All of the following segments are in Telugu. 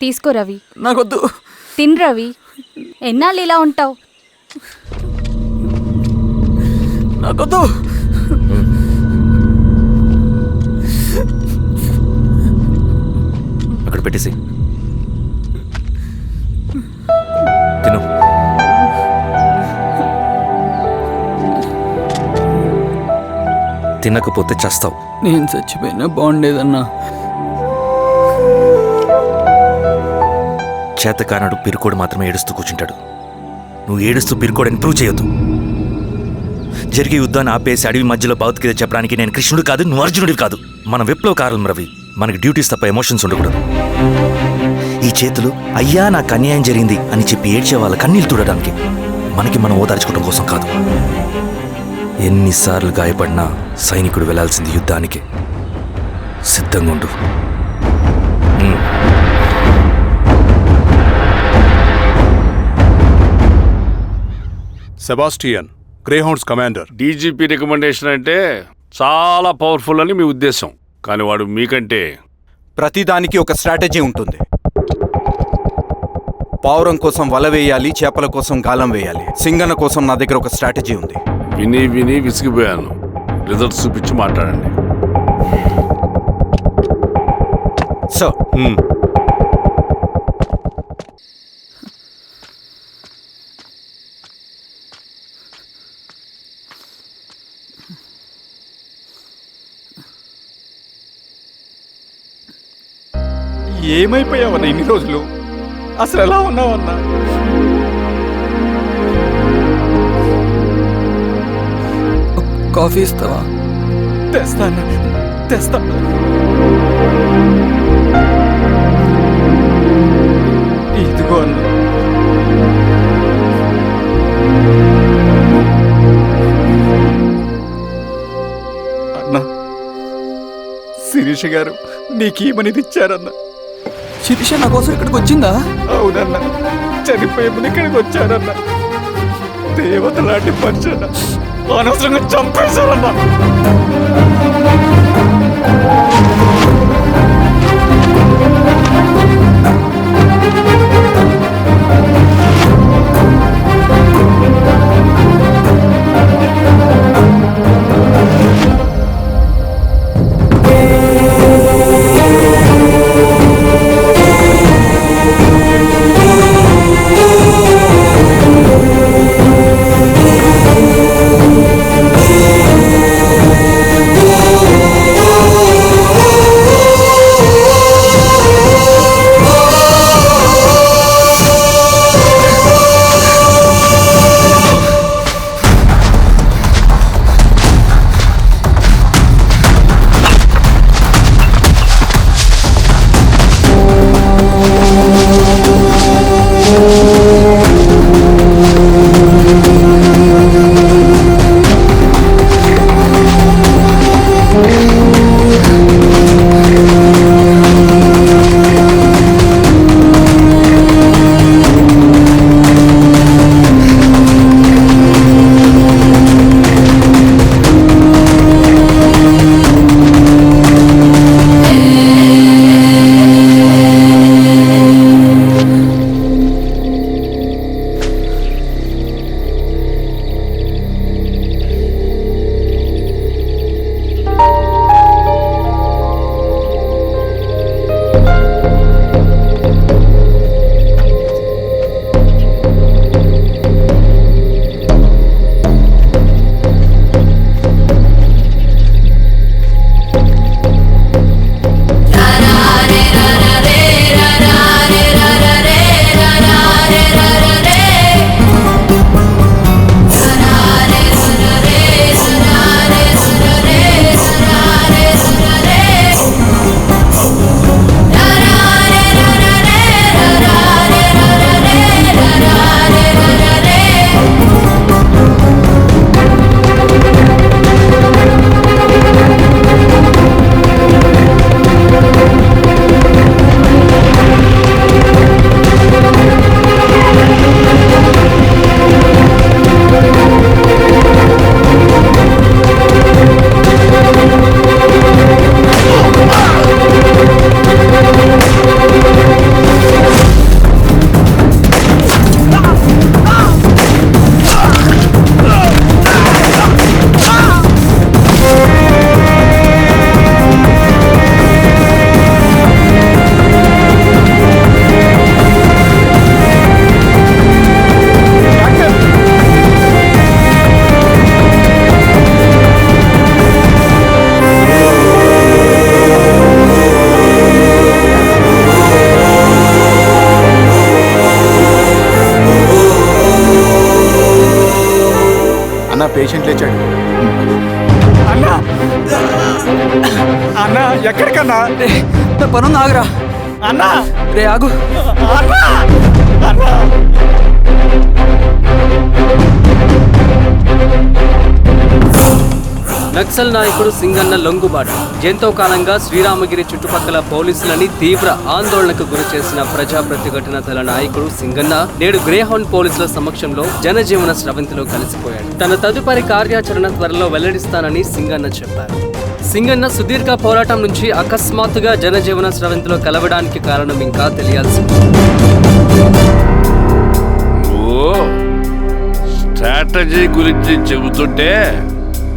తీసుకో రవి. నాకొద్దు. తిన్ రవి. ఎన్నాళ్ళు ఇలా ఉంటావు? నాకొద్దు. అక్కడ పెట్టేసి తిను. తినకపోతే చస్తావు. నేను చచ్చిపోయినా బాగుండేదన్నా. చేతకానడు పిరుకోడు మాత్రమే ఏడుస్తూ కూర్చుంటాడు. నువ్వు ఏడుస్తూ పిరుకోడని ప్రూవ్ చేయొద్దు. జరిగే యుద్ధాన్ని ఆపేసి అడవి మధ్యలో భౌతికత చెప్పడానికి నేను కృష్ణుడు కాదు నువ్వు అర్జునుడివి కాదు. మన విప్లవకారులం రవి మనకి డ్యూటీస్ తప్ప ఎమోషన్స్ ఉండకూడదు. ఈ చేతులు అయ్యా నాకు అన్యాయం జరిగింది అని చెప్పి ఏడ్చే వాళ్ళ కన్నీళ్ళు చూడడానికి మనకి మనం ఓదార్చుకోవడం కోసం కాదు. ఎన్నిసార్లు గాయపడినా సైనికుడు వెళ్ళాల్సింది యుద్ధానికి. సిద్ధంగా ఉండు. Sebastian Greyhounds commander. DGP recommendation అంటే చాలా పవర్ఫుల్ అని మీ ఉద్దేశం. కానీ వాడు మీకంటే ప్రతిదానికి ఒక స్ట్రాటజీ ఉంటుంది. పావురం కోసం వల వేయాలి చేపల కోసం గాలం వేయాలి. సింగన కోసం నా దగ్గర ఒక స్ట్రాటజీ ఉంది. విని విని విసిగిపోయాను. రిజల్ట్స్ చూపించి మాట్లాడండి. సో ఏమైపోయావన్నా ఇన్ని రోజులు? అసలు ఎలా ఉన్నావన్నా? కాఫీ ఇస్తావా? తెస్తాను. తెస్తాను. ఇదిగో అన్న. అన్నా శిరీష గారు నీకేమనేది ఇచ్చారన్న శిరీష నా కోసం ఇక్కడికి వచ్చిందా? అవునన్నా చనిపోయే ముందు ఇక్కడికి వచ్చారన్న దేవత లాంటి మనిషి అనవసరంగా చంపేశారన్నా. పేషెంట్ లేచాడు. అన్నా! అన్నా ఎక్కడికన్నా? పనుంది ఆగురా. అన్నా! రే ఆగు. అన్నా! అన్నా! నక్సల్ నాయకుడు సింగన్న లొంగుబాటు. ఎంతో కాలంగా శ్రీరామగిరి చుట్టుపక్కల పోలీసులని తీవ్ర ఆందోళనకు గురి చేసిన ప్రజా ప్రతిఘటన దళ నాయకుడు సింగన్న నేడు గ్రేహౌండ్ పోలీసుల సమక్షంలో జనజీవన స్రవంతిలో కలిసిపోయాడు. తన తదుపరి కార్యాచరణ త్వరలో వెల్లడిస్తానని సింగన్న చెప్పారు. సింగన్న సుదీర్ఘ పోరాటం నుంచి అకస్మాత్తుగా జనజీవన స్రవంతిలో కలవడానికి కారణం ఇంకా తెలియాల్సి స్ట్రాటజీ గురించి చెబుతుంటే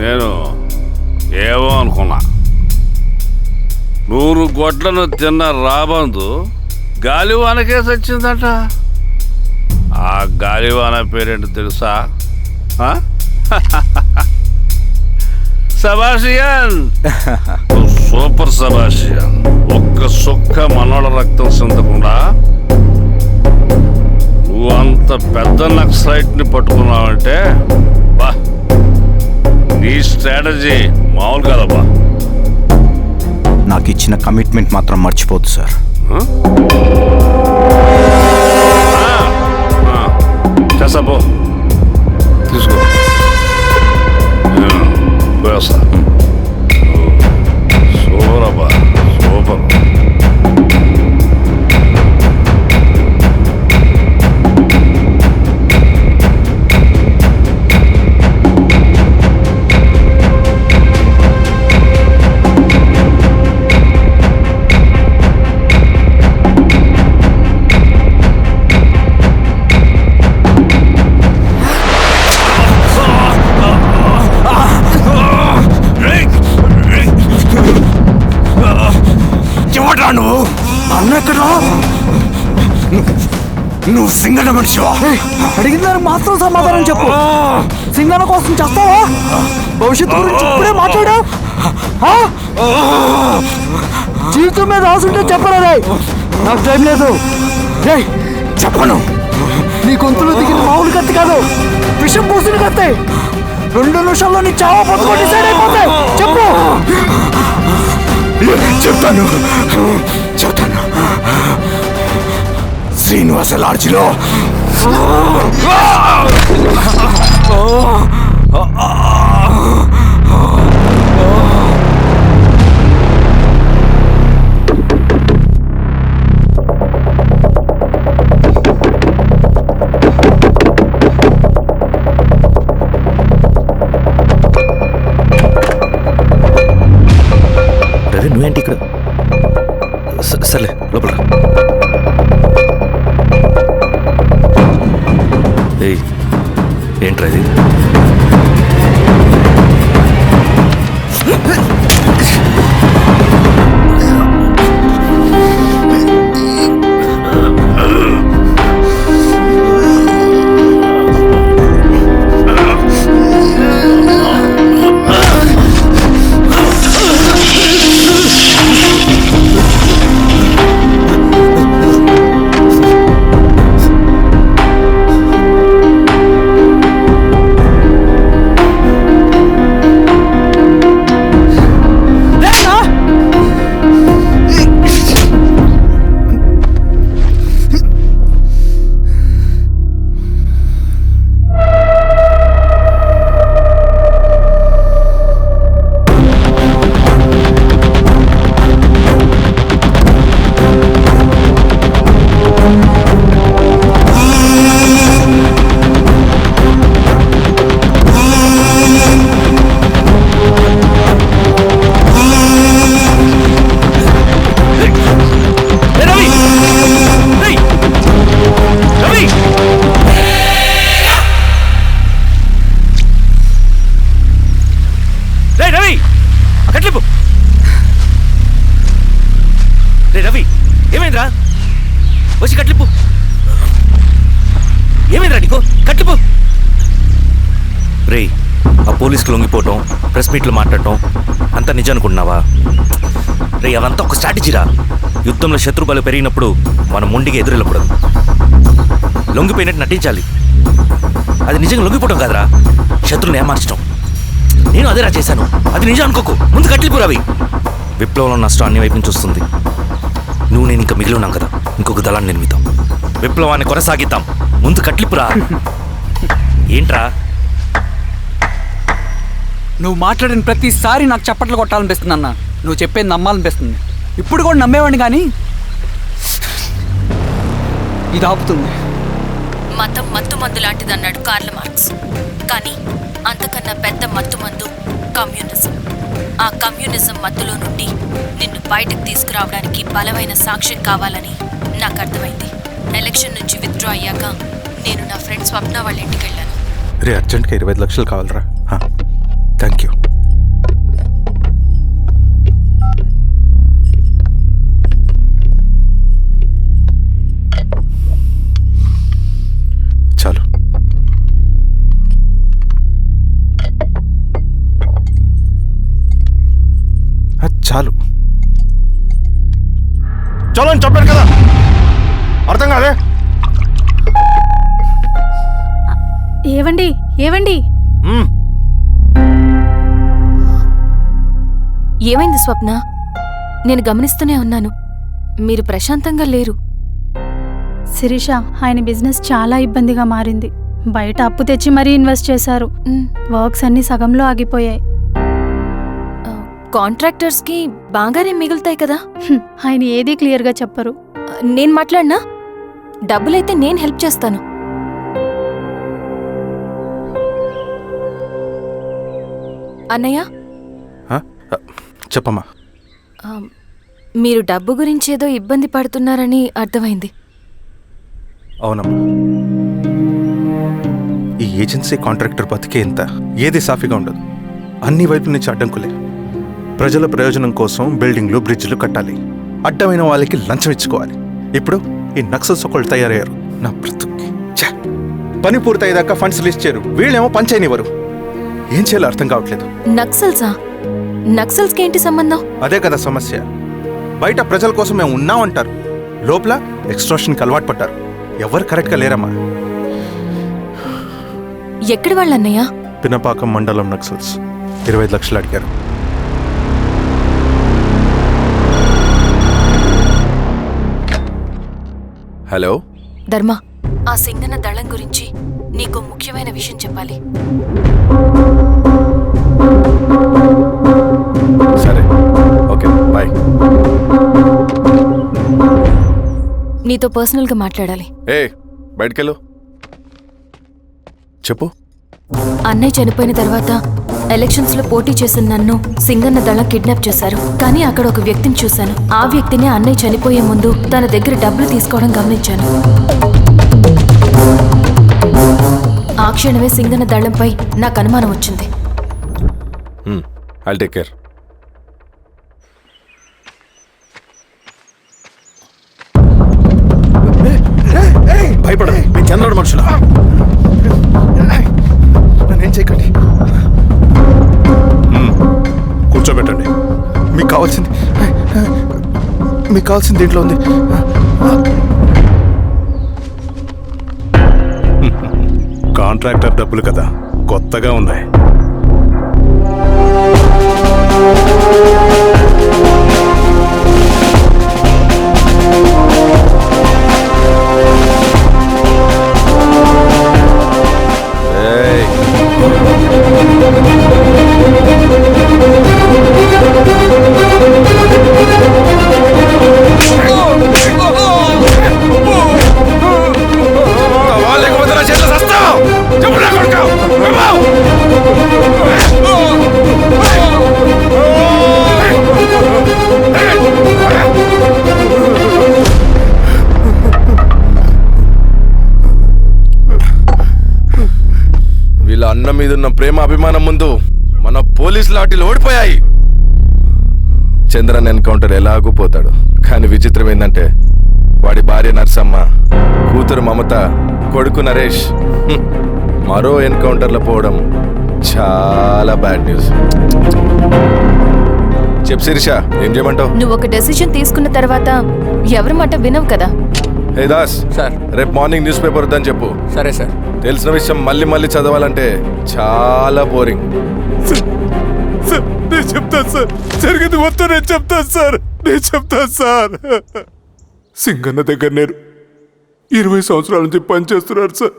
నేను ఏమో అనుకున్నా. నూరు గొడ్లను తిన్న రాబందు గాలివానకే సచ్చిందట. ఆ గాలివాన పేరేంటి తెలుసా? సబాషియన్! సూపర్ సబాషియన్. ఒక్క సుక్క మనోళ్ళ రక్తం చెందకుండా నువ్వు అంత పెద్ద నక్సైట్ని పట్టుకున్నావంటే బా నీ స్ట్రాటజీ మామూలు కదబ్బా. నాకు ఇచ్చిన కమిట్మెంట్ మాత్రం మర్చిపోద్దు సార్. చేసాబో తీసుకో. పోయొస్తా. సూపర్ మనిషివా? అడిగిన దానికి మాత్రం సమాధానం చెప్పు. సింగన కోసం చేస్తావా? భవిష్యత్తు గురించి ఇప్పుడే మాట్లాడా? జీవితం మీద ఆశుంటే చెప్పరా రే. నాకు టైం లేదు. చెప్పను. నీ గొంతులో దిగిన మామూలు కత్తి కాదు. విషం పూసిన కత్తి. రెండు నిమిషాల్లో నీ చావా పట్టుకొని డిసైడ్ అయిపోతాయి. చెప్పు. చెప్తాను. చెప్తాను. శ్రీనివాస లాడ్జిలో Huh? పోలీస్కి లొంగిపోవటం ప్రెస్ మీట్లు మాట్లాడటం అంతా నిజం అనుకుంటున్నావా? రే అవంతా ఒక స్ట్రాటజీరా? యుద్ధంలో శత్రుబలు పెరిగినప్పుడు మనం మొండిగా ఎదురెళ్ళకూడదు. లొంగిపోయినట్టు నటించాలి. అది నిజంగా లొంగిపోవటం కాదురా. శత్రువుని ఏమార్చడం నేను అదేరా చేశాను. అది నిజం అనుకోకు. ముందు కట్టిలిపు రవి విప్లవంలో నష్టం అన్ని వైపు నుంచి వస్తుంది. నువ్వు నేను ఇంకా మిగిలి ఉన్నాం కదా. ఇంకొక దళాన్ని నిర్మితాం విప్లవాన్ని కొనసాగిద్దాం. ముందు కట్లిపురా ఏంట్రా? నువ్వు మాట్లాడిన ప్రతిసారి నాకు చప్పట్లు కొట్టాలనిపిస్తుంది అన్న. నువ్వు చెప్పేది నమ్మాలనిపిస్తుంది. ఇప్పుడు కూడా నమ్మేవాడిని కానీ ఇది ఆపుతుంది. మతం మత్తు మందు లాంటిదన్నాడు కార్ల్ మార్క్స్. కానీ అంతకన్నా పెద్ద మత్తు మందు కమ్యూనిజం. ఆ కమ్యూనిజం మత్తులో నుండి నిన్ను బయటకు తీసుకురావడానికి బలమైన సాక్ష్యం కావాలని నాకు అర్థమైంది. ఎలక్షన్ నుంచి విత్డ్రా అయ్యాక నేను నా ఫ్రెండ్ స్వప్న వాళ్ళ ఇంటికి వెళ్ళాను. రే అర్జెంట్గా ఇరవై ఐదు లక్షలు కావాలరా. థ్యాంక్ యూ చాలు. చాలు. చలో అని చెప్పాను కదా. అర్థం కాదే ఏవండి? ఏవండి? ఏమైంది స్వప్న? నేను గమనిస్తూనే ఉన్నాను. మీరు ప్రశాంతంగా లేరు. శిరీష ఆయన బిజినెస్ చాలా ఇబ్బందిగా మారింది. బయట అప్పు తెచ్చి మరీ ఇన్వెస్ట్ చేశారు. వర్క్స్ అన్ని సగంలో ఆగిపోయాయి. ఆ, కాంట్రాక్టర్స్కి బాగానే మిగులుతాయి కదా? ఆయన ఏదీ క్లియర్గా చెప్పరు. నేను మాట్లాడినా? డబ్బులైతే నేను హెల్ప్ చేస్తాను. అన్నయ్య? చెప్పమ్మా. మీరు డబ్బు గురించి ఏదో ఇబ్బంది పడుతున్నారని అర్థమైంది. అవునమ్మా. ఈ ఏజెన్సీ కాంట్రాక్టర్ బతికే ఇంత ఏది సాఫీగా ఉండదు. అన్ని వైపుల నుంచి అడ్డంకులే. ప్రజల ప్రయోజనం కోసం బిల్డింగ్లు బ్రిడ్జ్లు కట్టాలి. అడ్డమైన వాళ్ళకి లంచం ఇచ్చుకోవాలి. ఇప్పుడు ఈ నక్సల్స్ ఒకళ్ళు తయారయ్యారు. నా బ్రతుక్కి! పని పూర్తయ్యేదాకా ఫండ్స్ లిస్ట్ చేయరు. వీళ్ళేమో పంచాయనివ్వరు ఏం చేయాలో అర్థం కావట్లేదు. నక్సల్సా? నక్సల్స్కి ఏంటి సంబంధం? అదే కదా సమస్య. బయట ప్రజల కోసం మేము ఉన్నామంటారు. లోపల ఎక్స్ట్రాషన్కి అలవాటు పడ్డారు. ఎవరు కరెక్ట్గా లేరమ్మా? ఎక్కడి వాళ్ళన్నయ్య? పినపాకం మండలం నక్సల్స్. ఇరవై ఐదు లక్షలు అడిగారు. హలో? ధర్మ ఆ సింగన్న దళం గురించి నీకు ముఖ్యమైన విషయం చెప్పాలి. బాయ్ నీతో పర్సనల్గా మాట్లాడాలి. ఏ బయటకెళ్ళు. చెప్పు. అన్నయ్య చనిపోయిన తర్వాత ఎలక్షన్స్లో పోటీ చేసిన నన్ను సింగన్న దళం కిడ్నాప్ చేశారు. కానీ అక్కడ ఒక వ్యక్తిని చూశాను. ఆ వ్యక్తిని అన్నయ్య చనిపోయే ముందు తన దగ్గర డబ్బులు తీసుకోవడం గమనించాను. ఆ క్షణమే సింగన్న దళంపై నాకు అనుమానం వచ్చింది. టేక్ కేర్ మీకు కావాల్సింది మీకు కావాల్సింది దీంట్లో ఉంది. కాంట్రాక్టర్ డబ్బులు కదా కొత్తగా ఉన్నాయి. వీళ్ళ చంద్రన్ ఎన్కౌంటర్ ఎలాగూ పోతాడు. కానీ విచిత్రం ఏంటంటే వాడి భార్య నర్సమ్మ కూతురు మమత కొడుకు నరేష్. మరో ఎన్కౌంటర్లో పోవడం చాలా బ్యాడ్ న్యూస్. చెప్ శిరీష ఏం చేయమంటావు? నువ్వు ఒక డెసిషన్ తీసుకున్న తర్వాత ఎవరి మాట వినవు కదా? Hey Das sir. రేపు మార్నింగ్ న్యూస్ పేపర్ వద్దని చెప్పు. సరే సార్. తెలిసిన విషయం మళ్ళీ మళ్ళీ చదవాలంటే చాలా బోరింగ్. సార్ నేను చెప్తాను సార్. జరిగింది మొత్తం నేను చెప్తాను సార్. నేను చెప్తాను సార్. సింగన్న దగ్గర నేను ఇరవై సంవత్సరాల నుంచి పనిచేస్తున్నారు సార్.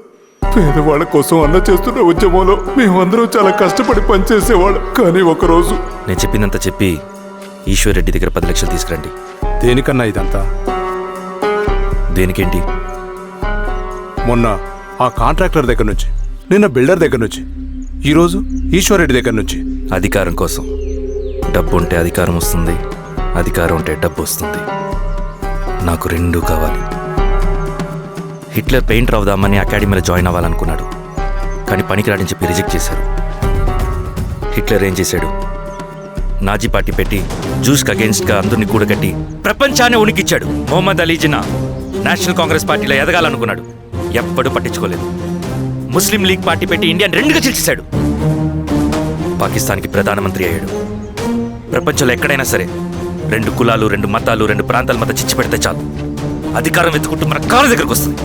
పేదవాళ్ళ కోసం అన్న చేస్తున్న ఉద్యమంలో మేమందరం చాలా కష్టపడి పనిచేసేవాళ్ళం. కానీ ఒకరోజు నేను చెప్పిందంతా చెప్పి ఈశ్వర్ రెడ్డి దగ్గర పది లక్షలు తీసుకురండి. దేనికన్నా ఇదంతా? దేనికేంటి? మొన్న ఆ కాంట్రాక్టర్ దగ్గర నుంచి నిన్న బిల్డర్ దగ్గర నుంచి ఈరోజు ఈశ్వరెడ్డి దగ్గర నుంచి. అధికారం కోసం. డబ్బు ఉంటే అధికారం వస్తుంది అధికారం ఉంటే డబ్బు వస్తుంది. నాకు రెండూ కావాలి. హిట్లర్ పెయింటర్ అవుదామని అకాడమీలో జాయిన్ అవ్వాలనుకున్నాడు. కానీ పనికిరాడని చెప్పి రిజెక్ట్ చేశారు. హిట్లర్ ఏం చేశాడు? నాజీ పార్టీ పెట్టి జూస్కి అగేన్స్ట్గా అందరినీ కూడగట్టి ప్రపంచాన్ని ఉనికిచ్చాడు. మొహమ్మద్ అలీ జిన్నా నేషనల్ కాంగ్రెస్ పార్టీలో ఎదగాలనుకున్నాడు. ఎప్పుడూ పట్టించుకోలేదు. ముస్లిం లీగ్ పార్టీ పెట్టి ఇండియాని రెండుగా చీల్చేశాడు. పాకిస్తాన్కి ప్రధానమంత్రి అయ్యాడు. ప్రపంచంలో ఎక్కడైనా సరే రెండు కులాలు రెండు మతాలు రెండు ప్రాంతాల మధ్య చిచ్చి పెడితే చాలు. అధికారం వెతుకుంటూ మన కాళ్ళ దగ్గరకు వస్తుంది.